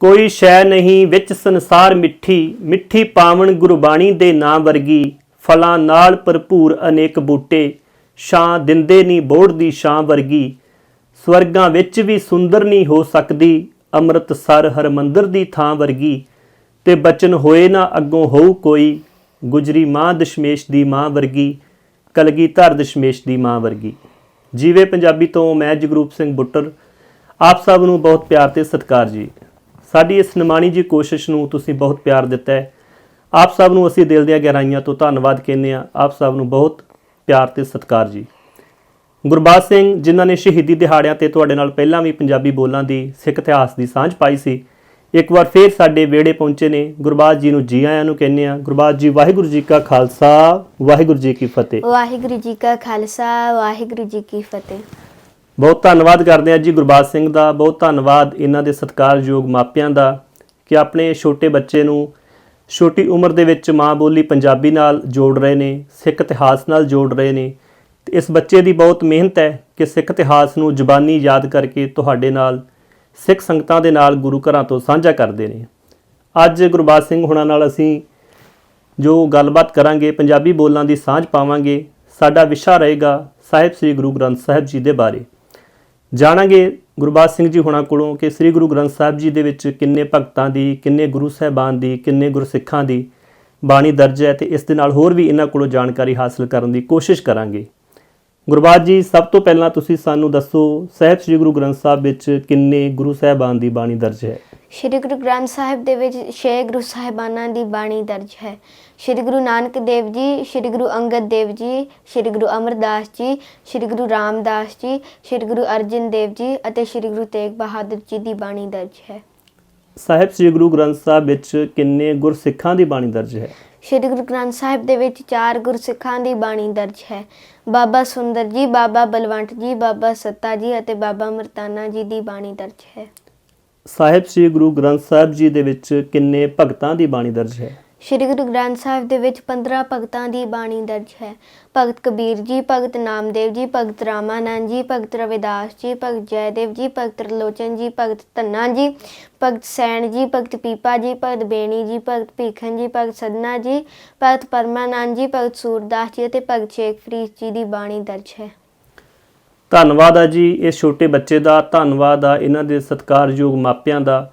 ਕੋਈ ਸ਼ੈ ਨਹੀਂ ਵਿੱਚ ਸੰਸਾਰ ਮਿੱਠੀ ਮਿੱਠੀ ਪਾਵਨ ਗੁਰਬਾਣੀ ਦੇ ਨਾਂ ਵਰਗੀ, ਫਲਾਂ ਨਾਲ ਭਰਪੂਰ ਅਨੇਕ ਬੂਟੇ, ਛਾਂ ਦਿੰਦੇ ਨਹੀਂ ਬੋੜ ਦੀ ਛਾਂ ਵਰਗੀ, ਸਵਰਗਾਂ ਵਿੱਚ ਵੀ ਸੁੰਦਰ ਨਹੀਂ ਹੋ ਸਕਦੀ ਅੰਮ੍ਰਿਤਸਰ ਹਰਮੰਦਰ ਦੀ ਥਾਂ ਵਰਗੀ, ਤੇ ਬਚਨ ਹੋਏ ਨਾ ਅੱਗੋਂ ਹੋਊ ਕੋਈ, ਗੁਜਰੀ ਮਾਂ ਦਸ਼ਮੇਸ਼ ਦੀ ਮਾਂ ਵਰਗੀ, ਕਲਗੀਧਰ ਦਸ਼ਮੇਸ਼ ਦੀ ਮਾਂ ਵਰਗੀ। ਜੀਵੇ ਪੰਜਾਬੀ ਤੋਂ ਮੈਂ ਜਗਰੂਪ ਸਿੰਘ ਬੁੱਟਰ, ਆਪ ਸਭ ਨੂੰ ਬਹੁਤ ਪਿਆਰ ਤੇ ਸਤਿਕਾਰ ਜੀ। ਸਾਡੀ ਇਸ ਨਿਮਾਣੀ ਜੀ ਕੋਸ਼ਿਸ਼ ਨੂੰ ਤੁਸੀਂ ਬਹੁਤ ਪਿਆਰ ਦਿੱਤਾ ਹੈ। ਆਪ ਸਭ ਨੂੰ ਅਸੀਂ ਦਿਲ ਦੀਆਂ ਗਹਿਰਾਈਆਂ ਤੋਂ ਧੰਨਵਾਦ ਕਹਿੰਦੇ ਹਾਂ। ਆਪ ਸਭ ਨੂੰ ਬਹੁਤ ਪਿਆਰ ਤੇ ਸਤਿਕਾਰ ਜੀ। ਗੁਰਬਾਜ ਸਿੰਘ, ਜਿਨ੍ਹਾਂ ਨੇ ਸ਼ਹੀਦੀ ਦਿਹਾੜਿਆਂ ਤੇ ਤੁਹਾਡੇ ਨਾਲ ਪਹਿਲਾਂ ਵੀ ਪੰਜਾਬੀ ਬੋਲਾਂ ਦੀ ਸਿੱਖ ਇਤਿਹਾਸ ਦੀ ਸਾਂਝ ਪਾਈ ਸੀ, ਇੱਕ ਵਾਰ ਫੇਰ ਸਾਡੇ ਵਿਹੜੇ ਪਹੁੰਚੇ ਨੇ। ਗੁਰਬਾਜ ਜੀ ਨੂੰ ਜੀ ਆਇਆਂ ਨੂੰ ਕਹਿੰਦੇ ਆ ਗੁਰਬਾਜ ਜੀ, ਵਾਹਿਗੁਰੂ ਜੀ ਕਾ ਖਾਲਸਾ, ਵਾਹਿਗੁਰੂ ਜੀ ਕੀ ਫਤਿਹ। ਵਾਹਿਗੁਰੂ ਜੀ ਕਾ ਖਾਲਸਾ, ਵਾਹਿਗੁਰੂ ਜੀ ਕੀ ਫਤਿਹ। ਬਹੁਤ ਧੰਨਵਾਦ ਕਰਦੇ ਹਾਂ ਜੀ ਗੁਰਬਾਜ ਸਿੰਘ ਦਾ, ਬਹੁਤ ਧੰਨਵਾਦ ਇਹਨਾਂ ਦੇ ਸਤਿਕਾਰਯੋਗ ਮਾਪਿਆਂ ਦਾ ਕਿ ਆਪਣੇ ਛੋਟੇ ਬੱਚੇ ਨੂੰ ਛੋਟੀ ਉਮਰ ਦੇ ਵਿੱਚ ਮਾਂ ਬੋਲੀ ਪੰਜਾਬੀ ਨਾਲ ਜੋੜ ਰਹੇ ਨੇ, ਸਿੱਖ ਇਤਿਹਾਸ ਨਾਲ ਜੋੜ ਰਹੇ ਨੇ। ਤੇ ਇਸ ਬੱਚੇ ਦੀ ਬਹੁਤ ਮਿਹਨਤ ਹੈ ਕਿ ਸਿੱਖ ਇਤਿਹਾਸ ਨੂੰ ਜ਼ੁਬਾਨੀ ਯਾਦ ਕਰਕੇ ਤੁਹਾਡੇ ਨਾਲ ਸਿੱਖ ਸੰਗਤਾਂ ਦੇ ਨਾਲ ਗੁਰੂ ਘਰਾਂ ਤੋਂ ਸਾਂਝਾ ਕਰਦੇ ਨੇ। ਅੱਜ ਗੁਰਬਾਜ ਸਿੰਘ ਹੁਣਾਂ ਨਾਲ ਅਸੀਂ ਜੋ ਗੱਲਬਾਤ ਕਰਾਂਗੇ, ਪੰਜਾਬੀ ਬੋਲਾਂ ਦੀ ਸਾਂਝ ਪਾਵਾਂਗੇ, ਸਾਡਾ ਵਿਸ਼ਾ ਰਹੇਗਾ ਸਾਹਿਬ ਸ੍ਰੀ ਗੁਰੂ ਗ੍ਰੰਥ ਸਾਹਿਬ ਜੀ ਦੇ ਬਾਰੇ। ਜਾਣਾਂਗੇ ਗੁਰਬਾਜ ਸਿੰਘ ਜੀ ਹੋਣਾ ਕੋਲੋਂ ਕਿ ਸ੍ਰੀ ਗੁਰੂ ਗ੍ਰੰਥ ਸਾਹਿਬ ਜੀ ਦੇ ਵਿੱਚ ਕਿੰਨੇ ਭਗਤਾਂ ਦੀ, ਕਿੰਨੇ ਗੁਰੂ ਸਾਹਿਬਾਨ ਦੀ, ਕਿੰਨੇ ਗੁਰਸਿੱਖਾਂ ਦੀ ਬਾਣੀ ਦਰਜ ਹੈ ਤੇ ਇਸ ਦੇ ਨਾਲ ਹੋਰ ਵੀ ਇਹਨਾਂ ਕੋਲੋਂ ਜਾਣਕਾਰੀ ਹਾਸਲ ਕਰਨ ਦੀ ਕੋਸ਼ਿਸ਼ ਕਰਾਂਗੇ। ਗੁਰਬਾਜ ਜੀ, ਸਭ ਤੋਂ ਪਹਿਲਾਂ ਤੁਸੀਂ ਸਾਨੂੰ ਦੱਸੋ ਸਾਹਿਬ ਸ੍ਰੀ ਗੁਰੂ ਗ੍ਰੰਥ ਸਾਹਿਬ ਵਿੱਚ ਕਿੰਨੇ ਗੁਰੂ ਸਾਹਿਬਾਨ ਦੀ ਬਾਣੀ ਦਰਜ ਹੈ? ਸ਼੍ਰੀ ਗੁਰੂ ਗ੍ਰੰਥ ਸਾਹਿਬ ਦੇ ਵਿੱਚ ਛੇ ਗੁਰੂ ਸਾਹਿਬਾਨਾਂ ਦੀ ਬਾਣੀ ਦਰਜ ਹੈ। ਸ਼੍ਰੀ ਗੁਰੂ ਨਾਨਕ ਦੇਵ ਜੀ ਸ਼੍ਰੀ ਗੁਰੂ ਅੰਗਦ ਦੇਵ ਜੀ ਸ਼੍ਰੀ ਗੁਰੂ ਅਮਰਦਾਸ ਜੀ ਸ਼੍ਰੀ ਗੁਰੂ ਰਾਮਦਾਸ ਜੀ ਸ਼੍ਰੀ ਗੁਰੂ ਅਰਜਨ ਦੇਵ ਜੀ ਅਤੇ ਸ਼੍ਰੀ ਗੁਰੂ ਤੇਗ ਬਹਾਦਰ ਜੀ ਦੀ ਬਾਣੀ ਦਰਜ ਹੈ। ਸਾਹਿਬ ਸ੍ਰੀ ਗੁਰੂ ਗ੍ਰੰਥ ਸਾਹਿਬ ਵਿੱਚ ਕਿੰਨੇ ਗੁਰਸਿੱਖਾਂ ਦੀ ਬਾਣੀ ਦਰਜ ਹੈ? ਸ਼੍ਰੀ ਗੁਰੂ ਗ੍ਰੰਥ ਸਾਹਿਬ ਦੇ ਵਿੱਚ ਚਾਰ ਗੁਰਸਿੱਖਾਂ ਦੀ ਬਾਣੀ ਦਰਜ ਹੈ। ਬਾਬਾ ਸੁੰਦਰ ਜੀ ਬਾਬਾ ਬਲਵੰਤ ਜੀ ਬਾਬਾ ਸੱਤਾ ਜੀ ਅਤੇ ਬਾਬਾ ਮਰਤਾਨਾ ਜੀ ਦੀ ਬਾਣੀ ਦਰਜ ਹੈ। ਸਾਹਿਬ ਸ੍ਰੀ ਗੁਰੂ ਗ੍ਰੰਥ ਸਾਹਿਬ ਜੀ ਦੇ ਵਿੱਚ ਕਿੰਨੇ ਭਗਤਾਂ ਦੀ ਬਾਣੀ ਦਰਜ ਹੈ ਸ਼੍ਰੀ ਗੁਰੂ ਗ੍ਰੰਥ ਸਾਹਿਬ ਦੇ ਵਿੱਚ 15 ਭਗਤਾਂ ਦੀ ਬਾਣੀ ਦਰਜ ਹੈ ਭਗਤ ਕਬੀਰ ਜੀ ਭਗਤ ਨਾਮਦੇਵ ਜੀ ਭਗਤ ਰਾਮਾਨੰਦ ਜੀ ਭਗਤ ਰਵਿਦਾਸ ਜੀ ਭਗਤ ਜੈਦੇਵ ਜੀ ਭਗਤ ਲੋਚਨ ਜੀ ਭਗਤ ਧੰਨਾ ਜੀ ਭਗਤ ਸੈਣ ਜੀ ਭਗਤ ਪੀਪਾ ਜੀ ਭਗਤ ਬੇਣੀ ਜੀ ਭਗਤ ਭੀਖਨ ਜੀ ਭਗਤ ਸਦਨਾ ਜੀ ਭਗਤ ਪਰਮਾਨੰਦ ਜੀ ਭਗਤ ਸੂਰਦਾਸ ਜੀ ਅਤੇ ਭਗਤ ਸ਼ੇਖ ਫਰੀਦ ਜੀ ਦੀ ਬਾਣੀ ਦਰਜ ਹੈ ਧੰਨਵਾਦ ਆ ਜੀ ਇਸ ਛੋਟੇ ਬੱਚੇ ਦਾ, ਧੰਨਵਾਦ ਆ ਇਹਨਾਂ ਦੇ ਸਤਿਕਾਰਯੋਗ ਮਾਪਿਆਂ ਦਾ।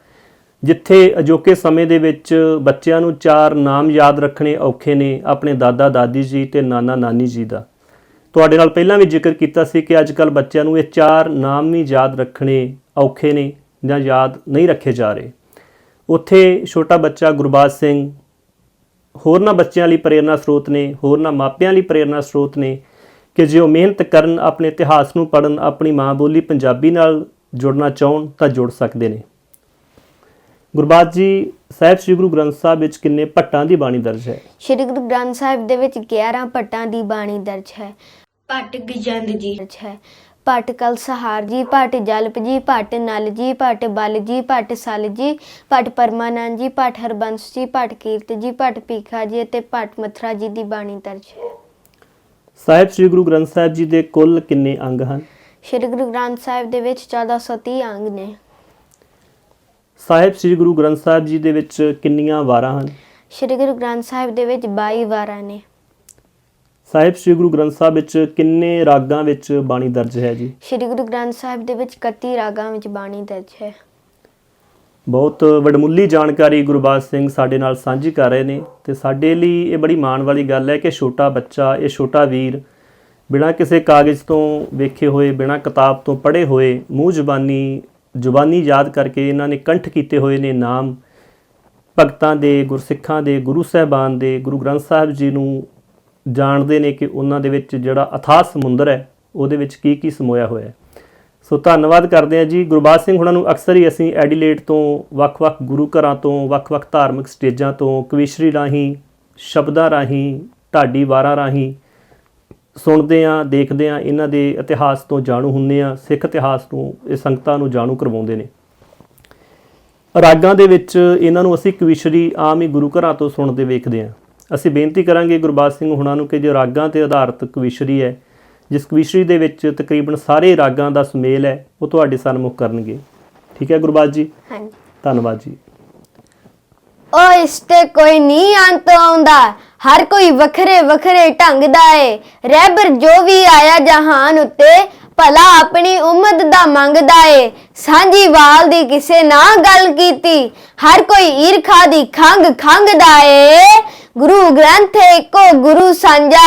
ਜਿੱਥੇ ਅਜੋਕੇ ਸਮੇਂ ਦੇ ਵਿੱਚ ਬੱਚਿਆਂ ਨੂੰ ਚਾਰ ਨਾਮ ਯਾਦ ਰੱਖਣੇ ਔਖੇ ਨੇ, ਆਪਣੇ ਦਾਦਾ, ਦਾਦੀ ਜੀ ਤੇ ਨਾਨਾ, ਨਾਨੀ ਜੀ ਦਾ। ਤੁਹਾਡੇ ਨਾਲ ਪਹਿਲਾਂ ਵੀ ਜ਼ਿਕਰ ਕੀਤਾ ਸੀ ਕਿ ਅੱਜ ਕੱਲ ਬੱਚਿਆਂ ਨੂੰ ਇਹ ਚਾਰ ਨਾਮ ਵੀ ਯਾਦ ਰੱਖਣੇ ਔਖੇ ਨੇ ਜਾਂ ਯਾਦ ਨਹੀਂ ਰੱਖੇ ਜਾ ਰਹੇ। ਉੱਥੇ ਛੋਟਾ ਬੱਚਾ ਗੁਰਬਾਜ ਸਿੰਘ, ਹੋਰਨਾਂ ਬੱਚਿਆਂ ਲਈ ਪ੍ਰੇਰਨਾ ਸਰੋਤ ਨੇ, ਹੋਰਨਾਂ ਮਾਪਿਆਂ ਲਈ ਪ੍ਰੇਰਨਾ ਸਰੋਤ ਨੇ ਕਿ ਜੇ ਉਹ ਮਿਹਨਤ ਕਰਨ ਆਪਣੇ ਇਤਿਹਾਸ ਨੂੰ ਪੜਨ ਆਪਣੀ ਮਾਂ ਬੋਲੀ ਪੰਜਾਬੀ ਨਾਲ ਜੁੜਨਾ ਚਾਹਣ ਤਾਂ ਜੁੜ ਸਕਦੇ ਨੇ। ਗੁਰਬਾਜ ਜੀ ਸਾਹਿਬ ਸ੍ਰੀ ਗੁਰੂ ਗ੍ਰੰਥ ਸਾਹਿਬ ਵਿੱਚ ਕਿੰਨੇ ਭੱਟਾਂ ਦੀ ਬਾਣੀ ਦਰਜ ਹੈ? ਸ਼੍ਰੀ ਗੁਰੂ ਗ੍ਰੰਥ ਸਾਹਿਬ ਦੇ ਵਿੱਚ 11 ਭੱਟਾਂ ਦੀ ਬਾਣੀ ਦਰਜ ਹੈ। ਭੱਟ ਗਜੰਦ ਜੀ। ਦਰਜ ਹੈ। ਭੱਟ ਕਲਸਹਾਰ ਜੀ ਭੱਟ ਜਲਪ ਜੀ ਭੱਟ ਨਲ ਜੀ ਭੱਟ ਬਲ ਜੀ ਭੱਟ ਸਲ ਜੀ ਭੱਟ ਪਰਮਾਨੰਦ ਜੀ ਭੱਟ ਹਰਬੰਸ ਜੀ ਭੱਟ ਕੀਰਤ ਜੀ ਭੱਟ ਪੀਖਾ ਜੀ ਅਤੇ ਭੱਟ ਮਥਰਾ ਜੀ ਦੀ ਬਾਣੀ ਦਰਜ ਹੈ। ਸਾਹਿਬ ਸ੍ਰੀ ਗੁਰੂ ਗ੍ਰੰਥ ਸਾਹਿਬ ਜੀ ਦੇ ਕੁੱਲ ਕਿੰਨੇ ਅੰਗ ਹਨ? ਸ਼੍ਰੀ ਗੁਰੂ ਗ੍ਰੰਥ ਸਾਹਿਬ ਦੇ ਵਿੱਚ 1430 ਅੰਗ ਨੇ। ਸਾਹਿਬ ਸ੍ਰੀ ਗੁਰੂ ਗ੍ਰੰਥ ਸਾਹਿਬ ਜੀ ਦੇ ਵਿੱਚ ਕਿੰਨੀਆਂ ਵਾਰਾਂ ਹਨ? ਸ਼੍ਰੀ ਗੁਰੂ ਗ੍ਰੰਥ ਸਾਹਿਬ ਦੇ ਵਿੱਚ 22 ਵਾਰਾਂ ਨੇ। ਸਾਹਿਬ ਸ੍ਰੀ ਗੁਰੂ ਗ੍ਰੰਥ ਸਾਹਿਬ ਵਿੱਚ ਕਿੰਨੇ ਰਾਗਾਂ ਵਿੱਚ ਬਾਣੀ ਦਰਜ ਹੈ ਜੀ? ਸ਼੍ਰੀ ਗੁਰੂ ਗ੍ਰੰਥ ਸਾਹਿਬ ਦੇ ਵਿੱਚ 31 ਰਾਗਾਂ ਵਿੱਚ ਬਾਣੀ ਦਰਜ ਹੈ। ਬਹੁਤ ਵਡਮੁੱਲੀ ਜਾਣਕਾਰੀ ਗੁਰਬਾਜ ਸਿੰਘ ਸਾਡੇ ਨਾਲ ਸਾਂਝੀ ਕਰ ਰਹੇ ਨੇ ਤੇ ਸਾਡੇ ਲਈ ਇਹ ਬੜੀ ਮਾਣ ਵਾਲੀ ਗੱਲ ਹੈ ਕਿ ਛੋਟਾ ਬੱਚਾ, ਇਹ ਛੋਟਾ ਵੀਰ ਬਿਨਾਂ ਕਿਸੇ ਕਾਗਜ਼ ਤੋਂ ਵੇਖੇ ਹੋਏ, ਬਿਨਾਂ ਕਿਤਾਬ ਤੋਂ ਪੜ੍ਹੇ ਹੋਏ, ਮੂੰਹ ਜ਼ੁਬਾਨੀ ਜ਼ੁਬਾਨੀ ਯਾਦ ਕਰਕੇ ਇਹਨਾਂ ਨੇ ਕੰਠ ਕੀਤੇ ਹੋਏ ਨੇ ਨਾਮ। ਭਗਤਾਂ ਦੇ, ਗੁਰਸਿੱਖਾਂ ਦੇ, ਗੁਰੂ ਸਾਹਿਬਾਨ ਦੇ, ਗੁਰੂ ਗ੍ਰੰਥ ਸਾਹਿਬ ਜੀ ਨੂੰ ਜਾਣਦੇ ਨੇ ਕਿ ਉਹਨਾਂ ਦੇ ਵਿੱਚ ਜਿਹੜਾ ਅਥਾਹ ਸਮੁੰਦਰ ਹੈ, ਉਹਦੇ ਵਿੱਚ ਕੀ ਕੀ ਸਮੋਇਆ ਹੋਇਆ ਹੈ। ਸੋ ਧੰਨਵਾਦ ਕਰਦੇ ਹਾਂ ਜੀ। ਗੁਰਬਾਜ ਸਿੰਘ ਹੁਣਾਂ ਨੂੰ ਅਕਸਰ ਹੀ ਅਸੀਂ ਐਡੀਲੇਟ ਤੋਂ ਵੱਖ-ਵੱਖ ਗੁਰੂ ਘਰਾਂ ਤੋਂ ਵੱਖ-ਵੱਖ ਧਾਰਮਿਕ ਸਟੇਜਾਂ ਤੋਂ, ਕਵਿਸ਼ਰੀ ਰਾਹੀਂ, ਸ਼ਬਦਾਂ ਰਾਹੀਂ, ਢਾਡੀ ਵਾਰਾਂ ਰਾਹੀਂ ਸੁਣਦੇ ਆ ਦੇਖਦੇ ਆ ਇਹਨਾਂ ਦੇ ਇਤਿਹਾਸ ਤੋਂ ਜਾਣੂ ਹੁੰਦੇ ਆ ਸਿੱਖ ਇਤਿਹਾਸ ਨੂੰ ਇਹ ਸੰਗਤਾਂ ਨੂੰ ਜਾਣੂ ਕਰਵਾਉਂਦੇ ਨੇ। ਰਾਗਾਂ ਦੇ ਵਿੱਚ ਇਹਨਾਂ ਨੂੰ ਅਸੀਂ ਕਵਿਸ਼ਰੀ ਆਮ ਹੀ ਗੁਰੂ ਘਰਾਂ ਤੋਂ ਸੁਣਦੇ ਵੇਖਦੇ ਆ ਅਸੀਂ ਬੇਨਤੀ ਕਰਾਂਗੇ ਗੁਰਬਾਜ ਸਿੰਘ ਹੁਣਾਂ ਨੂੰ ਕਿ ਜੇ ਰਾਗਾਂ ਤੇ ਆਧਾਰਿਤ ਕਵਿਸ਼ਰੀ ਹੈ ਜਿਸ ਕਵੀਸ਼ਰੀ ਦੇ ਵਿੱਚ ਤਕਰੀਬਨ ਸਾਰੇ ਰਾਗਾਂ ਦਾ ਸੁਮੇਲ ਹੈ ਉਹ ਤੁਹਾਡੇ ਸਨਮੁਖ ਕਰਨਗੇ। ਠੀਕ ਹੈ ਗੁਰਬਾਜ ਜੀ? ਹਾਂਜੀ। ਧੰਨਵਾਦ ਜੀ। ਓ ਇਸ ਤੇ ਕੋਈ ਨਹੀਂ ਅੰਤ ਆਉਂਦਾ ਹਰ ਕੋਈ ਵੱਖਰੇ ਵੱਖਰੇ ਢੰਗ ਦਾ ਏ। ਰਹਿਬਰ ਜੋ ਵੀ ਆਇਆ ਜਹਾਨ ਉੱਤੇ ਭਲਾ ਆਪਣੀ ਉਮਤ ਦਾ ਮੰਗਦਾ ਏ। ਸਾਂਝੀ ਵਾਲ ਦੀ ਕਿਸੇ ਨਾ ਗੱਲ ਕੀਤੀ ਹਰ ਕੋਈ ਈਰਖਾ ਦੀ ਖੰਗ ਖੰਗਦਾ ਏ। ਗੁਰੂ ਗ੍ਰੰਥ ਇੱਕੋ ਗੁਰੂ ਸਾਂਝਾ,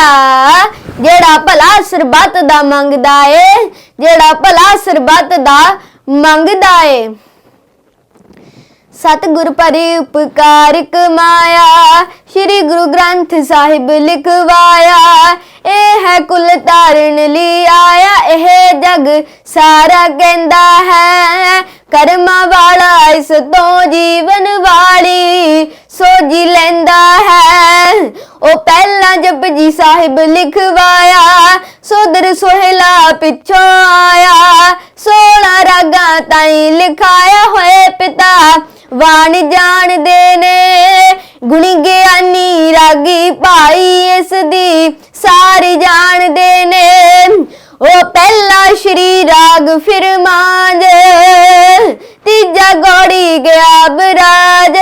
ਜਿਹੜਾ ਭਲਾ ਸਰਬੱਤ ਦਾ ਮੰਗਦਾ ਏ, ਜਿਹੜਾ ਭਲਾ ਸਰਬੱਤ ਦਾ ਮੰਗਦਾ ਏ। ਸਤਿਗੁਰ ਪਰਿ ਉਪਕਾਰ ਕਮਾਇਆ ਸ੍ਰੀ ਗੁਰੂ ਗ੍ਰੰਥ ਸਾਹਿਬ ਲਿਖਵਾਇਆ। ਇਹ ਹੈ ਕੁਲ ਤਾਰਨ ਲਈ ਆਇਆ, ਇਹ ਜਗ ਸਾਰਾ ਕਹਿੰਦਾ ਹੈ। ਕਰਮਾਂ ਵਾਲਾ ਇਸ ਤੋਂ ਜੀਵਨ ਵਾਲੀ ਸੋਜੀ ਲੈਂਦਾ ਹੈ। ਉਹ ਪਹਿਲਾਂ ਜਪਜੀ ਸਾਹਿਬ ਲਿਖਵਾਇਆ ਸੋਦਰ ਸੋਹਿਲਾ ਪਿੱਛੋਂ ਆਇਆ। ਸੋਲਾ ਰਾਗਾਂ ਤਾਈ ਲਿਖਾਇਆ ਹੋਏ ਪਿਤਾ ਵਾਣ ਜਾਣਦੇ ਨੇ। ਗੁਣੀ ਗਿਆਨੀ ਰਾਗੀ ਭਾਈ ਇਸ ਦੀ ਸਾਰੇ ਜਾਣਦੇ ਨੇ। ਉਹ ਪਹਿਲਾ ਸ਼੍ਰੀ ਰਾਗ ਫਿਰ ਮਾਂਜ, ਤੀਜਾ ਗੋੜੀ ਗਿਆ ਬਰਾਜ।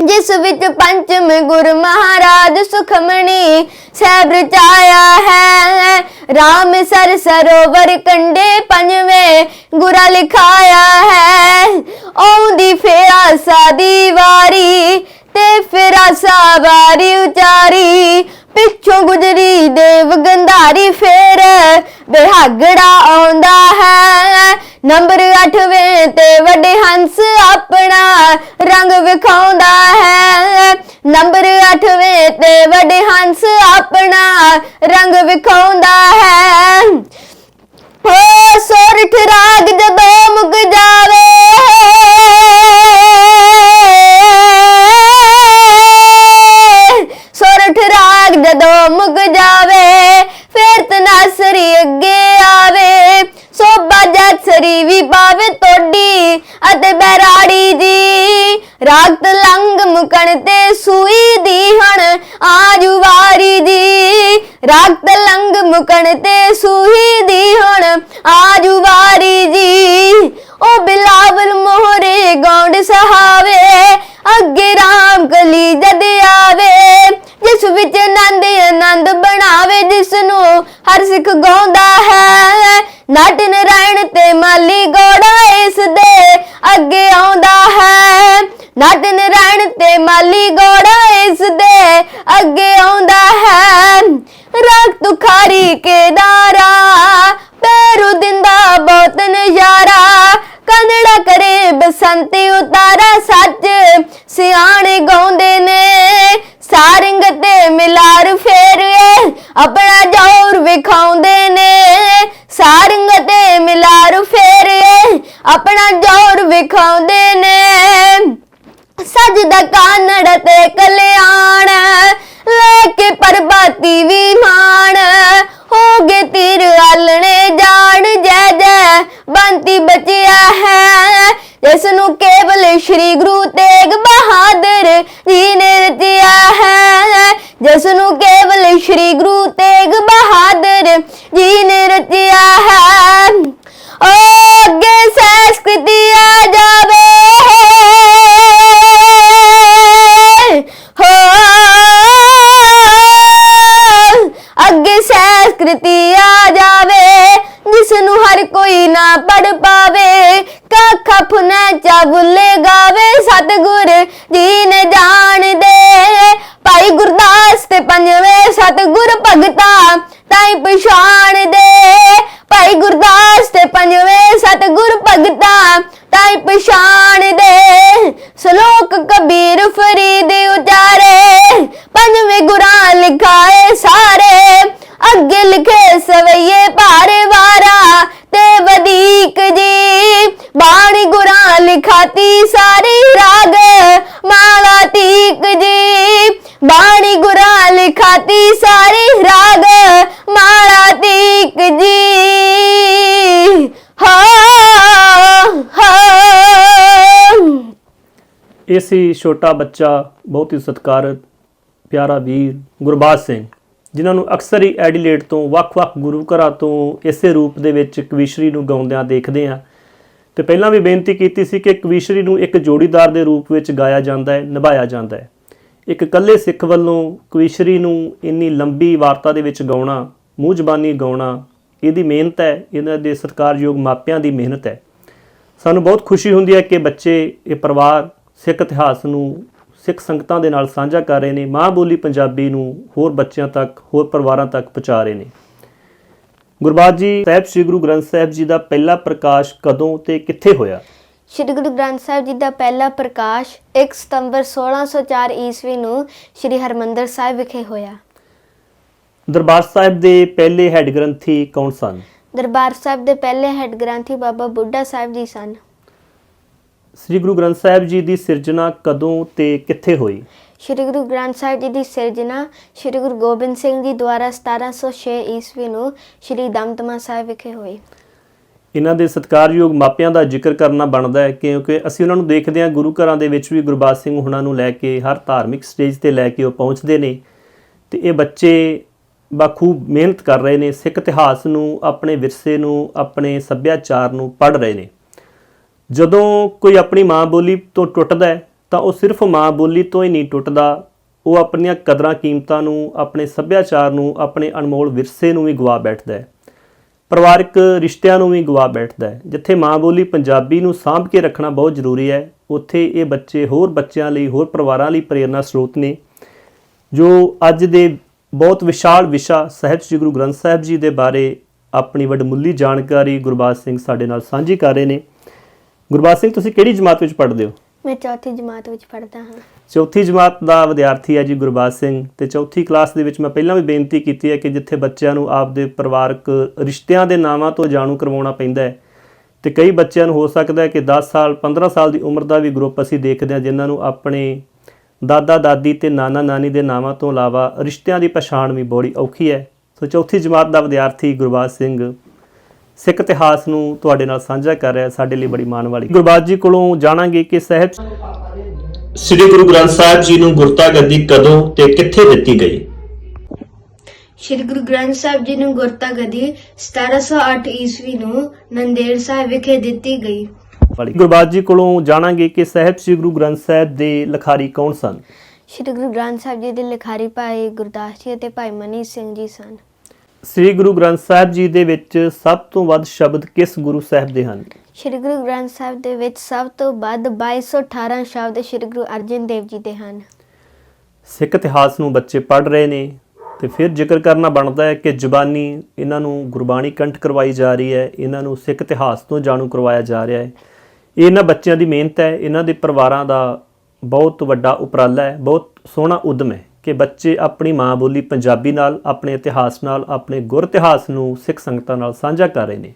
ਜਿਸ ਵਿੱਚ ਪੰਚਮ ਗੁਰ ਮਹਾਰਾਜ ਸੁਖਮਣੀ ਸਹਿਬ ਰਚਾਇਆ ਹੈ। ਰਾਮ ਸਰ ਸਰੋਵਰ ਕੰਡੇ ਪੰਜਵੇਂ ਗੁਰਾ ਲਿਖਾਇਆ ਹੈ। ਆਉਂਦੀ ਫੇਰਾ ਸਾਦੀ ਵਾਰੀ ਤੇ ਫੇਰਾ ਸਾਵਾਰੀ ਉਚਾਰੀ। ਪਿੱਛੋਂ ਗੁਜਰੀ ਦੇਵ ਗੰਧਾਰੀ ਫੇਰ, ਬਿਹਾਗੜਾ ਆਉਂਦਾ ਹੈ। ਨੰਬਰ 8ਵੇਂ ਤੇ ਵੱਡੇ ਹੰਸ ਆਪਣਾ ਰੰਗ ਵਿਖਾਉਂਦਾ ਹੈ। ਨੰਬਰ 8ਵੇਂ ਤੇ ਵੱਡੇ ਹੰਸ ਆਪਣਾ ਰੰਗ ਵਿਖਾਉਂਦਾ ਹੈ। ਓ ਸੋਰਠ ਰਾਗ ਜਦੋਂ ਮੁੱਕ ਜਾਵੇ ਜਦੋਂ ਮੁੱਕ ਜਾਵੇ, ਫੇਰ ਤਨਾਸਰੀ ਅੱਗੇ ਆਵੇ। ਸੋਭਾ ਜੱਸਰੀ ਵੀ ਪਾਵੇ ਤੋਡੀ ਅਤੇ ਬੈਰਾੜੀ ਦੀ ਰਾਗ ਤਲੰਗ ਮੁਕਣ ਤੇ ਸੂਈ ਦੀ ਹਣ ਆਜੂ ਵਾਰੀ ਦੀ ਰਾਗ ਤਲੰਗ ਮੁਕਣ ਤੇ ਸੂਈ ਦੀ ਹਣ ਆਜੂ ਵਾਰੀ ਜੀ। ਉਹ ਬਿਲਾਵਲ ਮੋਹਰੇ ਗੌਂਡ ਸਹਾਵੇ, ਅੱਗੇ ਰਾਮ ਕਲੀ ਜਦ ਆਵੇ। ਜਿਸ ਵਿੱਚ ਆਨੰਦ ਆਨੰਦ ਬਣਾਵੇ ਜਿਸ ਨੂੰ ਹਰ ਸਿੱਖ ਗਾਉਂਦਾ ਹੈ। ਨਟ ਨਰਾਇਣ ਤੇ ਮਾਲੀ ਗੋੜਾ ਇਸ ਦੇ ਅੱਗੇ ਆਉਂਦਾ ਹੈ। ਨਟ ਨਰਾਇਣ ਤੇ ਮਾਲੀ ਗੋੜਾ ਇਸ ਦੇ ਅੱਗੇ ਆਉਂਦਾ ਹੈ। ਰਖ ਤੁਖਾਰੀ ਕੇਦਾਰਾ, ਪੈਰੂ ਦਿੰਦਾ ਬਹੁਤ ਨਜ਼ਾਰਾ। ਕੰਨੜਾ ਕਰੇ ਬਸੰਤੀ ਉਤਾਰਾ, ਸੱਚ ਆਪਣਾ ਜੋਰ ਵਿਖਾਉਂਦੇ ਨੇ। ਸਾਰੰਗ ਤੇ ਮਿਲਾਰ ਫੇਰੇ ਆਪਣਾ ਜੋਰ ਵਿਖਾਉਂਦੇ ਨੇ। ਸਜਦਾ ਕਾਨੜ ਤੇ ਕਲਿਆਣ, ਲੈ ਕੇ ਪਰਬਾਤੀ ਵੀ ਮਾਣ ਹੋ ਗਏ ਤੀਰ ਆਲਣੇ ਜਾਣ, ਜੈ ਜੈ ਬੰਤੀ ਬਚਿਆ ਹੈ। ਜਿਸ ਨੂੰ ਕੇਵਲ ਸ਼੍ਰੀ ਗੁਰੂ ਤੇ ਸ਼੍ਰੀ ਗੁਰੂ ਤੇਗ ਬਹਾਦਰ ਜੀ ਨੇ ਰਚਿਆ ਹੈ। ਓ ਅੱਗੇ ਸੰਸਕ੍ਰਿਤੀ ਆ ਜਾਵੇ। ਹੋ। ਅੱਗੇ ਸੰਸਕ੍ਰਿਤੀ ਆ ਜਾਵੇ ਜਿਸ ਨੂੰ ਹਰ ਕੋਈ ਨਾ ਪੜ ਪਾਵੇ। ਕੱਖ ਫੁਨਾ ਚਾ ਸਤਗੁਰ ਭਗਤਾ ਤਾਈ ਪਛਾਣ ਦੇ ਭਾਈ ਗੁਰਦਾਸ ਇਹ ਸੀ ਛੋਟਾ ਬੱਚਾ, ਬਹੁਤ ਹੀ ਸਤਿਕਾਰਤ ਪਿਆਰਾ ਵੀਰ ਗੁਰਬਾਜ ਸਿੰਘ, ਜਿਨ੍ਹਾਂ ਨੂੰ ਅਕਸਰ ਹੀ ਐਡੀਲੇਟ ਤੋਂ ਵੱਖ-ਵੱਖ ਗੁਰੂ ਘਰਾਂ ਤੋਂ ਇਸੇ ਰੂਪ ਦੇ ਵਿੱਚ ਕਵੀਸ਼ਰੀ ਨੂੰ ਗਾਉਂਦਿਆਂ ਦੇਖਦੇ ਆ ਤੇ ਪਹਿਲਾਂ ਵੀ ਬੇਨਤੀ ਕੀਤੀ ਸੀ ਕਿ ਕਵੀਸ਼ਰੀ ਨੂੰ ਇੱਕ ਜੋੜੀਦਾਰ ਦੇ ਰੂਪ ਵਿੱਚ ਗਾਇਆ ਜਾਂਦਾ ਹੈ, ਨਿਭਾਇਆ ਜਾਂਦਾ ਹੈ। ਇੱਕ ਇਕੱਲੇ ਸਿੱਖ ਵੱਲੋਂ ਕਵੀਸ਼ਰੀ ਨੂੰ ਇੰਨੀ ਲੰਬੀ ਵਾਰਤਾ ਦੇ ਵਿੱਚ ਗਾਉਣਾ ਮੂੰਹ ਜ਼ਬਾਨੀ ਗਾਉਣਾ, ਇਹਦੀ ਮਿਹਨਤ ਹੈ, ਇਹਨਾਂ ਦੇ ਸਤਿਕਾਰਯੋਗ ਮਾਪਿਆਂ ਦੀ ਮਿਹਨਤ ਹੈ। ਸਾਨੂੰ ਬਹੁਤ ਖੁਸ਼ੀ ਹੁੰਦੀ ਹੈ ਕਿ ਬੱਚੇ, ਇਹ ਪਰਿਵਾਰ ਸਿੱਖ ਇਤਿਹਾਸ ਨੂੰ ਸਿੱਖ ਸੰਗਤਾਂ ਦੇ ਨਾਲ ਸਾਂਝਾ ਕਰ ਰਹੇ ਨੇ ਮਾਂ ਬੋਲੀ ਪੰਜਾਬੀ ਨੂੰ ਹੋਰ ਬੱਚਿਆਂ ਤੱਕ ਹੋਰ ਪਰਿਵਾਰਾਂ ਤੱਕ ਪਹੁੰਚਾ ਰਹੇ ਨੇ। ਗੁਰਬਾਜ ਜੀ ਸਾਹਿਬ ਸ੍ਰੀ ਗੁਰੂ ਗ੍ਰੰਥ ਸਾਹਿਬ ਜੀ ਦਾ ਪਹਿਲਾ ਪ੍ਰਕਾਸ਼ ਕਦੋਂ ਤੇ ਕਿੱਥੇ ਹੋਇਆ? ਸ਼੍ਰੀ ਗੁਰੂ ਗ੍ਰੰਥ ਸਾਹਿਬ ਜੀ ਦਾ ਪਹਿਲਾ ਪ੍ਰਕਾਸ਼ 1 ਸਤੰਬਰ 1604 ਈਸਵੀ ਨੂੰ ਸ਼੍ਰੀ ਹਰਮੰਦਰ ਸਾਹਿਬ ਵਿਖੇ ਹੋਇਆ। ਦਰਬਾਰ ਸਾਹਿਬ ਦੇ ਪਹਿਲੇ ਹੈੱਡ ਗ੍ਰੰਥੀ ਕੌਣ ਸਨ? ਦਰਬਾਰ ਸਾਹਿਬ ਦੇ ਪਹਿਲੇ ਹੈੱਡ ਗ੍ਰੰਥੀ ਬਾਬਾ ਬੁੱਢਾ ਸਾਹਿਬ ਜੀ ਸਨ। ਸ੍ਰੀ ਗੁਰੂ ਗ੍ਰੰਥ ਸਾਹਿਬ ਜੀ ਦੀ ਸਿਰਜਣਾ ਕਦੋਂ ਤੇ ਕਿੱਥੇ ਹੋਈ? ਸ਼੍ਰੀ ਗੁਰੂ ਗ੍ਰੰਥ ਸਾਹਿਬ ਜੀ ਦੀ ਸਿਰਜਣਾ ਸ਼੍ਰੀ ਗੁਰੂ ਗੋਬਿੰਦ ਸਿੰਘ ਜੀ ਦੁਆਰਾ 1706 ਈਸਵੀ ਨੂੰ ਸ਼੍ਰੀ ਦਮਦਮਾ ਸਾਹਿਬ ਵਿਖੇ ਹੋਈ। ਇਹਨਾਂ ਦੇ ਸਤਿਕਾਰਯੋਗ ਮਾਪਿਆਂ ਦਾ ਜ਼ਿਕਰ ਕਰਨਾ ਬਣਦਾ ਹੈ ਕਿਉਂਕਿ ਅਸੀਂ ਉਹਨਾਂ ਨੂੰ ਦੇਖਦੇ ਹਾਂ ਗੁਰੂ ਘਰਾਂ ਦੇ ਵਿੱਚ ਵੀ ਗੁਰਬਾਜ ਸਿੰਘ ਹੁਣਾਂ ਨੂੰ ਲੈ ਕੇ ਹਰ ਧਾਰਮਿਕ ਸਟੇਜ ਤੇ ਲੈ ਕੇ ਉਹ ਪਹੁੰਚਦੇ ਨੇ ਤੇ ਇਹ ਬੱਚੇ ਬਖੂਬ ਮਿਹਨਤ ਕਰ ਰਹੇ ਨੇ ਸਿੱਖ ਇਤਿਹਾਸ ਨੂੰ ਆਪਣੇ ਵਿਰਸੇ ਨੂੰ ਆਪਣੇ ਸੱਭਿਆਚਾਰ ਨੂੰ ਪੜ੍ਹ ਰਹੇ ਨੇ। ਜਦੋਂ ਕੋਈ ਆਪਣੀ ਮਾਂ ਬੋਲੀ ਤੋਂ ਟੁੱਟਦਾ ਹੈ, ਤਾਂ ਉਹ ਸਿਰਫ ਮਾਂ ਬੋਲੀ ਤੋਂ ਹੀ ਨਹੀਂ ਟੁੱਟਦਾ। ਉਹ ਆਪਣੀਆਂ ਕਦਰਾਂ ਕੀਮਤਾਂ ਨੂੰ, ਆਪਣੇ ਸੱਭਿਆਚਾਰ ਨੂੰ, ਆਪਣੇ ਅਨਮੋਲ ਵਿਰਸੇ ਨੂੰ ਵੀ ਗਵਾ ਬੈਠਦਾ ਹੈ। ਪਰਿਵਾਰਕ ਰਿਸ਼ਤਿਆਂ ਨੂੰ ਵੀ ਗਵਾ ਬੈਠਦਾ ਹੈ। ਜਿੱਥੇ ਮਾਂ ਬੋਲੀ ਪੰਜਾਬੀ ਨੂੰ ਸਾਂਭ ਕੇ ਰੱਖਣਾ ਬਹੁਤ ਜ਼ਰੂਰੀ ਹੈ, ਉੱਥੇ ਇਹ ਬੱਚੇ ਹੋਰ ਬੱਚਿਆਂ ਲਈ, ਹੋਰ ਪਰਿਵਾਰਾਂ ਲਈ ਪ੍ਰੇਰਨਾ ਸਰੋਤ ਨੇ। ਜੋ ਅੱਜ ਦੇ ਬਹੁਤ ਵਿਸ਼ਾਲ ਵਿਸ਼ਾ ਸਾਹਿਬ ਸ੍ਰੀ ਗੁਰੂ ਗ੍ਰੰਥ ਸਾਹਿਬ ਜੀ ਦੇ ਬਾਰੇ ਆਪਣੀ ਵੱਡਮੁੱਲੀ ਜਾਣਕਾਰੀ ਗੁਰਬਾਜ ਸਿੰਘ ਸਾਡੇ ਨਾਲ ਸਾਂਝੀ ਕਰ ਰਹੇ ਨੇ। ਗੁਰਬਾਜ ਸਿੰਘ ਤੁਸੀਂ ਕਿਹੜੀ ਜਮਾਤ ਵਿੱਚ ਪੜ੍ਹਦੇ ਹੋ? ਮੈਂ ਚੌਥੀ ਜਮਾਤ ਵਿੱਚ ਪੜ੍ਹਦਾ ਹਾਂ। ਚੌਥੀ ਜਮਾਤ ਦਾ ਵਿਦਿਆਰਥੀ ਹੈ ਜੀ ਗੁਰਬਾਜ ਸਿੰਘ ਤੇ ਚੌਥੀ ਕਲਾਸ ਦੇ ਵਿੱਚ ਮੈਂ ਪਹਿਲਾਂ ਵੀ ਬੇਨਤੀ ਕੀਤੀ ਹੈ ਕਿ ਜਿੱਥੇ ਬੱਚਿਆਂ ਨੂੰ ਆਪਦੇ ਪਰਿਵਾਰਕ ਰਿਸ਼ਤਿਆਂ ਦੇ ਨਾਵਾਂ ਤੋਂ ਜਾਣੂ ਕਰਵਾਉਣਾ ਪੈਂਦਾ ਹੈ ਤੇ ਕਈ ਬੱਚਿਆਂ ਨੂੰ ਹੋ ਸਕਦਾ ਹੈ ਕਿ 10 ਸਾਲ 15 ਸਾਲ ਦੀ ਉਮਰ ਦਾ ਵੀ ਗਰੁੱਪ ਅਸੀਂ ਦੇਖਦੇ ਹਾਂ ਜਿਨ੍ਹਾਂ ਨੂੰ ਆਪਣੇ ਦਾਦਾ ਦਾਦੀ ਤੇ ਨਾਨਾ ਨਾਨੀ ਦੇ ਨਾਵਾਂ ਤੋਂ ਇਲਾਵਾ ਰਿਸ਼ਤਿਆਂ ਦੀ ਪਛਾਣ ਵੀ ਬੜੀ ਔਖੀ ਹੈ। ਸੋ ਚੌਥੀ ਜਮਾਤ ਦਾ ਵਿਦਿਆਰਥੀ ਗੁਰਬਾਜ ਸਿੰਘ ਸਿੱਖ ਇਤਿਹਾਸ ਨੂੰ ਤੁਹਾਡੇ ਨਾਲ ਸਾਂਝਾ ਕਰ ਰਿਹਾ ਸਾਡੇ ਲਈ ਬੜੀ ਮਾਣ ਵਾਲੀ। ਗੁਰਬਾਜ ਜੀ ਕੋਲੋਂ ਜਾਣਾਂਗੇ ਕਿ ਸਾਹਿਬ ਸ੍ਰੀ ਗੁਰੂ ਗ੍ਰੰਥ ਸਾਹਿਬ ਜੀ ਨੂੰ ਗੁਰਤਾ ਗੱਦੀ ਕਦੋਂ ਤੇ ਕਿੱਥੇ ਦਿੱਤੀ ਗਈ? ਸ਼੍ਰੀ ਗੁਰੂ ਗ੍ਰੰਥ ਸਾਹਿਬ ਜੀ ਨੂੰ ਗੁਰਤਾ ਗੱਦੀ 1708 ਈਸਵੀ ਨੂੰ ਨੰਦੇੜ ਸਾਹਿਬ ਵਿਖੇ ਦਿੱਤੀ ਗਈ। ਵਾਲੀ। ਗੁਰਬਾਜ ਜੀ ਕੋਲੋਂ ਜਾਣਾਂਗੇ ਕਿ ਸਾਹਿਬ ਸ੍ਰੀ ਗੁਰੂ ਗ੍ਰੰਥ ਸਾਹਿਬ ਦੇ ਲਖਾਰੀ ਕੌਣ ਸਨ? ਸ਼੍ਰੀ ਗੁਰੂ ਗ੍ਰੰਥ ਸਾਹਿਬ ਜੀ ਦੇ ਲਿਖਾਰੀ ਭਾਈ ਗੁਰਦਾਸ ਜੀ ਅਤੇ ਭਾਈ ਮਨੀ ਸਿੰਘ ਜੀ ਸਨ। ਸ੍ਰੀ ਗੁਰੂ ਗ੍ਰੰਥ ਸਾਹਿਬ ਜੀ ਦੇ ਵਿੱਚ ਸਭ ਤੋਂ ਵੱਧ ਸ਼ਬਦ ਕਿਸ ਗੁਰੂ ਸਾਹਿਬ ਦੇ ਹਨ? ਸ਼੍ਰੀ ਗੁਰੂ ਗ੍ਰੰਥ ਸਾਹਿਬ ਦੇ ਵਿੱਚ ਸਭ ਤੋਂ ਵੱਧ 2218 ਸ਼ਬਦ ਸ਼੍ਰੀ ਗੁਰੂ ਅਰਜਨ ਦੇਵ ਜੀ ਦੇ ਹਨ। ਸਿੱਖ ਇਤਿਹਾਸ ਨੂੰ ਬੱਚੇ ਪੜ੍ਹ ਰਹੇ ਨੇ ਤੇ ਫਿਰ ਜ਼ਿਕਰ ਕਰਨਾ ਬਣਦਾ ਹੈ ਕਿ ਜ਼ੁਬਾਨੀ ਇਹਨਾਂ ਨੂੰ ਗੁਰਬਾਣੀ ਕੰਠ ਕਰਵਾਈ ਜਾ ਰਹੀ ਹੈ ਇਹਨਾਂ ਨੂੰ ਸਿੱਖ ਇਤਿਹਾਸ ਤੋਂ ਜਾਣੂ ਕਰਵਾਇਆ ਜਾ ਰਿਹਾ ਹੈ। ਇਹ ਇਹਨਾਂ ਬੱਚਿਆਂ ਦੀ ਮਿਹਨਤ ਹੈ ਇਹਨਾਂ ਦੇ ਪਰਿਵਾਰਾਂ ਦਾ ਬਹੁਤ ਵੱਡਾ ਉਪਰਾਲਾ ਹੈ ਬਹੁਤ ਸੋਹਣਾ ਉਦਮ ਹੈ। ਕਿ ਬੱਚੇ ਆਪਣੀ ਮਾਂ ਬੋਲੀ ਪੰਜਾਬੀ ਨਾਲ ਆਪਣੇ ਇਤਿਹਾਸ ਨਾਲ ਆਪਣੇ ਗੁਰ ਇਤਿਹਾਸ ਨੂੰ ਸਿੱਖ ਸੰਗਤਾਂ ਨਾਲ ਸਾਂਝਾ ਕਰ ਰਹੇ ਨੇ।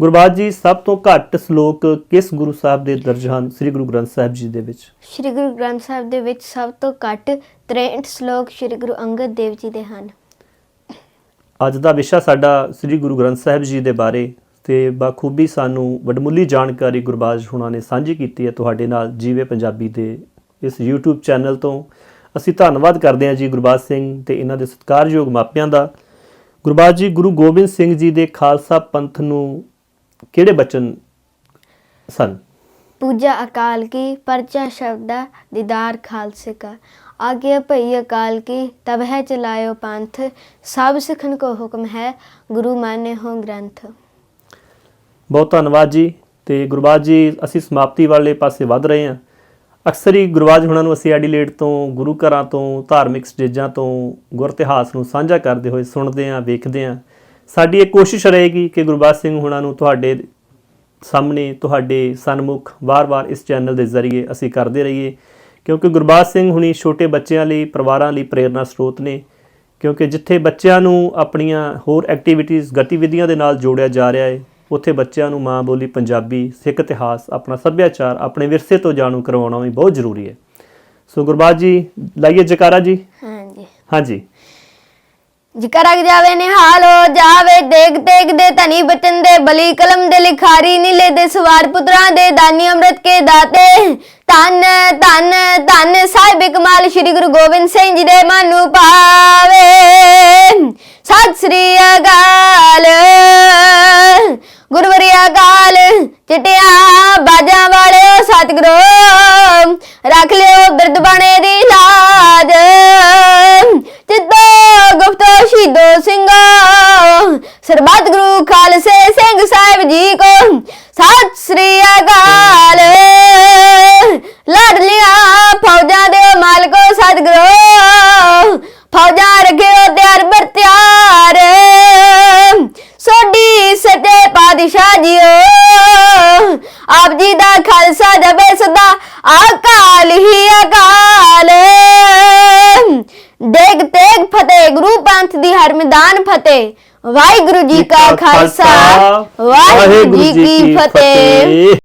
ਗੁਰਬਾਜ ਜੀ ਸਭ ਤੋਂ ਘੱਟ ਸ਼ਲੋਕ ਕਿਸ ਗੁਰੂ ਸਾਹਿਬ ਦੇ ਦਰਜ ਹਨ ਸ੍ਰੀ ਗੁਰੂ ਗ੍ਰੰਥ ਸਾਹਿਬ ਜੀ ਦੇ ਵਿੱਚ? ਸ਼੍ਰੀ ਗੁਰੂ ਗ੍ਰੰਥ ਸਾਹਿਬ ਦੇ ਵਿੱਚ ਸਭ ਤੋਂ ਘੱਟ 63 ਸ਼ਲੋਕ ਸ਼੍ਰੀ ਗੁਰੂ ਅੰਗਦ ਦੇਵ ਜੀ ਦੇ ਹਨ। ਅੱਜ ਦਾ ਵਿਸ਼ਾ ਸਾਡਾ ਸ੍ਰੀ ਗੁਰੂ ਗ੍ਰੰਥ ਸਾਹਿਬ ਜੀ ਦੇ ਬਾਰੇ ਤੇ ਬਖੂਬੀ ਸਾਨੂੰ ਵਡਮੁੱਲੀ ਜਾਣਕਾਰੀ ਗੁਰਬਾਜ ਹੁਣਾਂ ਨੇ ਸਾਂਝੀ ਕੀਤੀ ਹੈ ਤੁਹਾਡੇ ਨਾਲ ਜੀਵੇ ਪੰਜਾਬੀ ਦੇ ਇਸ YouTube ਚੈਨਲ ਤੋਂ। ਅਸੀਂ ਧੰਨਵਾਦ ਕਰਦੇ ਹਾਂ ਜੀ ਗੁਰਬਾਜ ਸਿੰਘ ਤੇ ਇਹਨਾਂ ਦੇ ਸਤਿਕਾਰਯੋਗ ਮਾਪਿਆਂ ਦਾ। ਗੁਰਬਾਜ ਜੀ ਗੁਰੂ ਗੋਬਿੰਦ ਸਿੰਘ ਜੀ ਦੇ ਖਾਲਸਾ ਪੰਥ ਨੂੰ ਕਿਹੜੇ ਬਚਨ ਸਨ? ਪੂਜਾ ਅਕਾਲ ਕੀ ਪਰਚਾ ਸ਼ਬਦਾ ਦੀਦਾਰ ਖਾਲਸੇ ਕਾ ਆਗੇ ਭਈ ਅਕਾਲ ਕੀ ਤਬ ਹੈ ਚਲਾਇਓ ਪੰਥ ਸਭ ਸਿੱਖਣ ਕੋ ਹੁਕਮ ਹੈ ਗੁਰੂ ਮਾਨੇ ਹੋ ਗ੍ਰੰਥ। ਬਹੁਤ ਧੰਨਵਾਦ ਜੀ ਤੇ ਗੁਰਬਾਜ ਜੀ ਅਸੀਂ ਸਮਾਪਤੀ ਵਾਲੇ ਪਾਸੇ ਵੱਧ ਰਹੇ ਹਾਂ। ਅਕਸਰ ਹੀ ਗੁਰਬਾਜ ਹੁਣਾਂ ਨੂੰ ਅਸੀਂ ਐਡੀਲੇਟ ਤੋਂ, ਗੁਰੂ ਘਰਾਂ ਤੋਂ, ਧਾਰਮਿਕ ਸਟੇਜਾਂ ਤੋਂ, ਗੁਰ ਇਤਿਹਾਸ ਨੂੰ ਸਾਂਝਾ ਕਰਦੇ ਹੋਏ ਸੁਣਦੇ ਹਾਂ, ਵੇਖਦੇ ਹਾਂ। ਸਾਡੀ ਇਹ ਕੋਸ਼ਿਸ਼ ਰਹੇਗੀ ਕਿ ਗੁਰਬਾਜ ਸਿੰਘ ਹੁਣਾਂ ਨੂੰ ਤੁਹਾਡੇ ਸਾਹਮਣੇ, ਤੁਹਾਡੇ ਸਨਮੁਖ ਵਾਰ-ਵਾਰ ਇਸ ਚੈਨਲ ਦੇ ਜ਼ਰੀਏ ਅਸੀਂ ਕਰਦੇ ਰਹੀਏ, ਕਿਉਂਕਿ ਗੁਰਬਾਜ ਸਿੰਘ ਹੁਣੀ ਛੋਟੇ ਬੱਚਿਆਂ ਲਈ, ਪਰਿਵਾਰਾਂ ਲਈ ਪ੍ਰੇਰਨਾ ਸਰੋਤ ਨੇ, ਕਿਉਂਕਿ ਜਿੱਥੇ ਬੱਚਿਆਂ ਨੂੰ ਆਪਣੀਆਂ ਹੋਰ ਐਕਟੀਵਿਟੀਜ਼, ਗਤੀਵਿਧੀਆਂ ਦੇ ਨਾਲ ਜੋੜਿਆ ਜਾ ਰਿਹਾ ਹੈ ਉੱਥੇ ਬੱਚਿਆਂ ਨੂੰ ਮਾਂ ਬੋਲੀ ਪੰਜਾਬੀ ਸਿੱਖ ਇਤਿਹਾਸ ਆਪਣਾ ਸੱਭਿਆਚਾਰ ਆਪਣੇ ਵਿਰਸੇ ਤੋਂ ਜਾਣੂ ਕਰਵਾਉਣਾ ਵੀ ਬਹੁਤ ਜ਼ਰੂਰੀ ਹੈ। ਸੋ ਗੁਰਬਾਜ ਜੀ ਲਾਈਏ ਜਕਾਰਾ ਜੀ। ਹਾਂਜੀ। ਹਾਂਜੀ। ਜਿਕਰ ਅਗ ਜਾਵੇ ਨਿਹਾਲ ਹੋ ਜਾਵੇ ਦੇਖ ਦੇਖ ਦੇ ਧਨੀ ਬਚਨ ਦੇ ਬਲੀ ਕਲਮ ਦੇ ਲਿਖਾਰੀ ਨੀਲੇ ਦੇ ਸਵਾਰ ਪੁੱਤਰਾਂ ਦੇ ਦਾਨੀ ਅੰਮ੍ਰਿਤ ਕੇ ਦਾਤੇ। ਧੰਨ ਧੰਨ ਧੰਨ ਸਾਹਿਬ ਕਮਾਲ ਸ੍ਰੀ ਗੁਰੂ ਗੋਬਿੰਦ ਸਿੰਘ ਜੀ ਦੇ ਮਨ ਨੂੰ ਪਾਵੇ ਸਤਿ ਸ੍ਰੀ ਅਕਾਲ। ਗੁਰਵਰਿਆ ਗਾਲ, ਚਟਿਆ ਬਾਜਾਂ ਵਾਲਿਓ ਸਤਿਗੁਰੂ, ਰੱਖ ਲਿਓ ਬਿਰਦ ਬਣੇ ਦੀ ਲਾਜ। ਜਿੱਦੋ ਗੁਪਤੋ ਸ਼ਹੀਦੋ ਸਿੰਘੋ, ਸਰਬੱਤ ਗੁਰੂ ਖਾਲਸੇ ਸਿੰਘ ਸਾਹਿਬ ਜੀ ਕੋ, ਸਤਿ ਸ੍ਰੀ ਅਕਾਲ। ਲੜ ਲਿਆ ਖਾਲਸਾ ਜਬੇ ਸਦਾ ਅਕਾਲ ਹੀ ਅਕਾਲ। ਦੇਗ ਤੇਗ ਫਤਿਹ ਗੁਰੂ ਪੰਥ ਦੀ ਹਰ ਮੈਦਾਨ ਫਤਿਹ। ਵਾਹਿਗੁਰੂ ਜੀ ਕਾ ਖਾਲਸਾ ਵਾਹਿਗੁਰੂ ਜੀ ਕੀ ਫਤਿਹ।